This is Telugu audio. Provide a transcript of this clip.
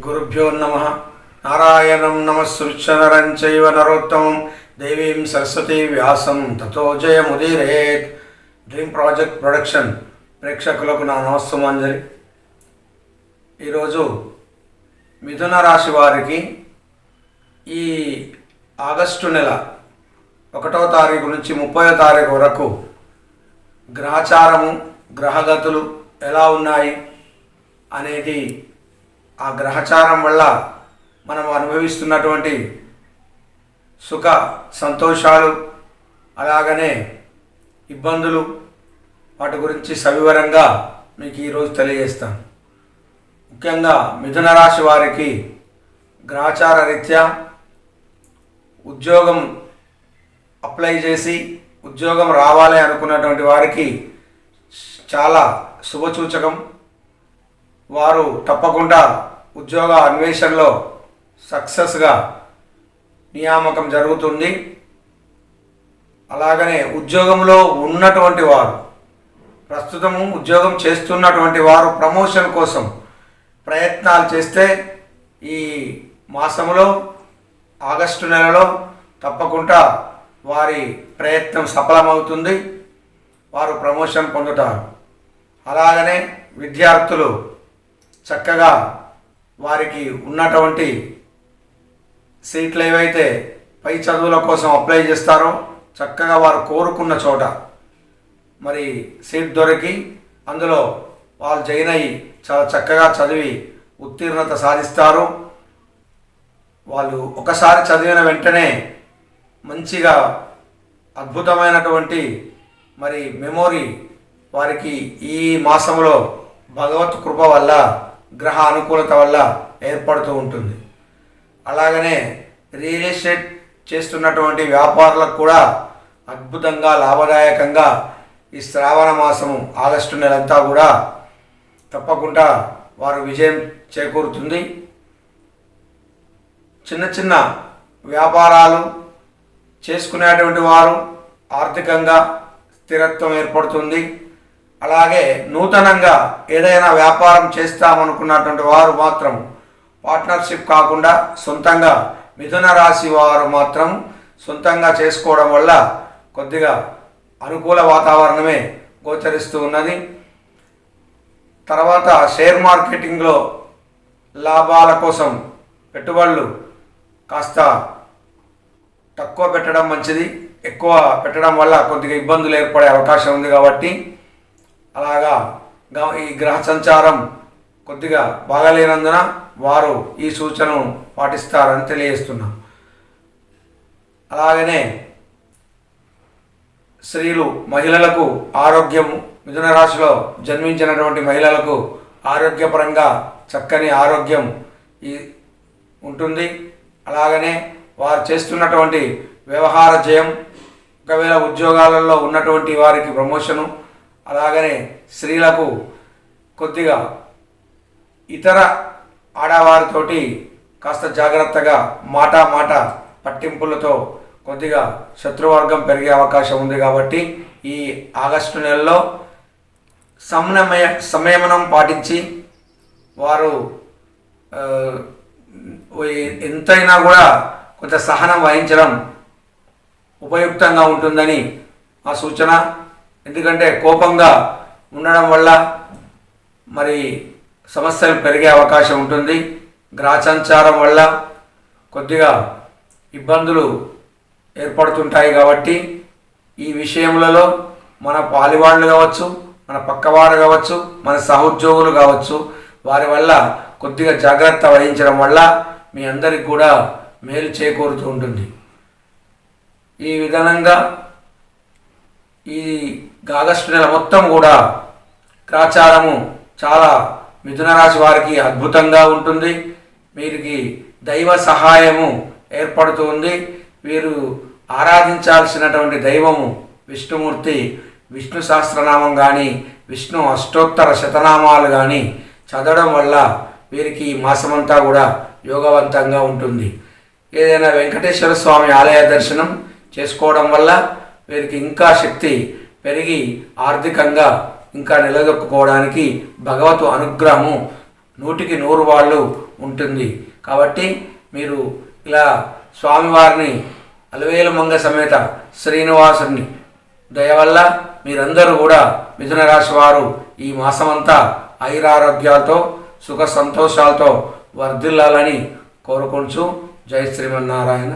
గురుభ్యో నమ నారాయణం నమస్సృచ్చనరం చైవ నరోత్తమం దేవీం సరస్వతీ వ్యాసం తతో జయముదీరేత్ డ్రీమ్ ప్రాజెక్ట్ ప్రొడక్షన్ ప్రేక్షకులకు నా నమస్తమాంజలి ఈరోజు మిథున రాశి వారికి ఈ ఆగస్టు నెల ఒకటో తారీఖు నుంచి ముప్పై తారీఖు వరకు గ్రహచారము గ్రహగతులు ఎలా ఉన్నాయి అనేది ఆ గ్రహచారం వల్ల మనం అనుభవిస్తున్నటువంటి సుఖ సంతోషాలు అలాగనే ఇబ్బందులు వాటి గురించి సవివరంగా మీకు ఈరోజు తెలియజేస్తాను. ముఖ్యంగా మిథున రాశి వారికి గ్రహచార రీత్యా ఉద్యోగం అప్లై చేసి ఉద్యోగం రావాలి అనుకున్నటువంటి వారికి చాలా శుభసూచకం. వారు తప్పకుండా ఉద్యోగ అన్వేషణలో సక్సెస్గా నియామకం జరుగుతుంది. అలాగనే ఉద్యోగంలో ఉన్నటువంటి వారు ప్రస్తుతము ఉద్యోగం చేస్తున్నటువంటి వారు ప్రమోషన్ కోసం ప్రయత్నాలు చేస్తే ఈ మాసంలో ఆగస్టు నెలలో తప్పకుండా వారి ప్రయత్నం సఫలమవుతుంది. వారు ప్రమోషన్ పొందుతారు. అలాగనే విద్యార్థులు చక్కగా వారికి ఉన్నటువంటి సీట్లు ఏవైతే పై చదువుల కోసం అప్లై చేస్తారో చక్కగా వారు కోరుకున్న చోట మరి సీట్ దొరికి అందులో వాళ్ళు జాయిన్ అయ్యి చాలా చక్కగా చదివి ఉత్తీర్ణత సాధిస్తారు. వాళ్ళు ఒకసారి చదివిన వెంటనే మంచిగా అద్భుతమైనటువంటి మరి మెమొరీ వారికి ఈ మాసంలో భగవత్ కృప వల్ల గ్రహ అనుకూలత వల్ల ఏర్పడుతూ ఉంటుంది. అలాగనే రియల్ ఎస్టేట్ చేస్తున్నటువంటి వ్యాపారులకు కూడా అద్భుతంగా లాభదాయకంగా ఈ శ్రావణ మాసము ఆగస్టు నెలంతా కూడా తప్పకుండా వారు విజయం చేకూరుతుంది. చిన్న చిన్న వ్యాపారాలు చేసుకునేటువంటి వారు ఆర్థికంగా స్థిరత్వం ఏర్పడుతుంది. అలాగే నూతనంగా ఏదైనా వ్యాపారం చేస్తామనుకున్నటువంటి వారు మాత్రం పార్ట్నర్షిప్ కాకుండా సొంతంగా మిథున రాశి వారు మాత్రం సొంతంగా చేసుకోవడం వల్ల కొద్దిగా అనుకూల వాతావరణమే గోచరిస్తూ ఉన్నది. తర్వాత షేర్ మార్కెటింగ్లో లాభాల కోసం పెట్టుబడులు కాస్త తక్కువ పెట్టడం మంచిది. ఎక్కువ పెట్టడం వల్ల కొద్దిగా ఇబ్బందులు ఏర్పడే అవకాశం ఉంది కాబట్టి అలాగా గ- ఈ గ్రహ సంచారం కొద్దిగా బాగాలేనందున వారు ఈ సూచనను పాటిస్తారని తెలియజేస్తున్నాం. అలాగనే స్త్రీలు మహిళలకు ఆరోగ్యం మిథున రాశిలో జన్మించినటువంటి మహిళలకు ఆరోగ్యపరంగా చక్కని ఆరోగ్యం ఈ ఉంటుంది. అలాగనే వారు చేస్తున్నటువంటి వ్యవహార జయం ఒకవేళ ఉద్యోగాలలో ఉన్నటువంటి వారికి ప్రమోషను అలాగనే స్త్రీలకు కొద్దిగా ఇతర ఆడవారితోటి కాస్త జాగ్రత్తగా మాట మాట పట్టింపులతో కొద్దిగా శత్రువర్గం పెరిగే అవకాశం ఉంది కాబట్టి ఈ ఆగస్టు నెలలో సమన్వయ సంయమనం పాటించి వారు ఎంతైనా కూడా కొంత సహనం వహించడం ఉపయుక్తంగా ఉంటుందని ఆ సూచన. ఎందుకంటే కోపంగా ఉండడం వల్ల మరి సమస్యలు పెరిగే అవకాశం ఉంటుంది. గ్రాచంచారం వల్ల కొద్దిగా ఇబ్బందులు ఏర్పడుతుంటాయి కాబట్టి ఈ విషయములలో మన పాలివాళ్ళు కావచ్చు మన పక్కవారు కావచ్చు మన సహోద్యోగులు కావచ్చు వారి వల్ల కొద్దిగా జాగ్రత్త వహించడం వల్ల మీ అందరికి కూడా మేలు చేకూరుతూ ఉంటుంది. ఈ విధానంగా ఈ ఆగస్టు నెల మొత్తం కూడా గ్రాచారము చాలా మిథున రాశి వారికి అద్భుతంగా ఉంటుంది. వీరికి దైవ సహాయము ఏర్పడుతుంది. వీరు ఆరాధించాల్సినటువంటి దైవము విష్ణుమూర్తి విష్ణు సహస్రనామం కానీ విష్ణు అష్టోత్తర శతనామాలు కానీ చదవడం వల్ల వీరికి ఈ మాసమంతా కూడా యోగవంతంగా ఉంటుంది. ఏదైనా వెంకటేశ్వర స్వామి ఆలయ దర్శనం చేసుకోవడం వల్ల వీరికి ఇంకా శక్తి పెరిగి ఆర్థికంగా ఇంకా నిలదొక్కుకోవడానికి భగవత్ అనుగ్రహము నూటికి నూరు వాళ్ళు ఉంటుంది. కాబట్టి మీరు ఇలా స్వామివారిని అలవేలు మంగ సమేత శ్రీనివాసుని దయ వల్ల మీరందరూ కూడా మిథున రాశి వారు ఈ మాసమంతా ఐరారోగ్యాలతో సుఖ సంతోషాలతో వర్ధిల్లాలని కోరుకుంటూ జై శ్రీమన్నారాయణ.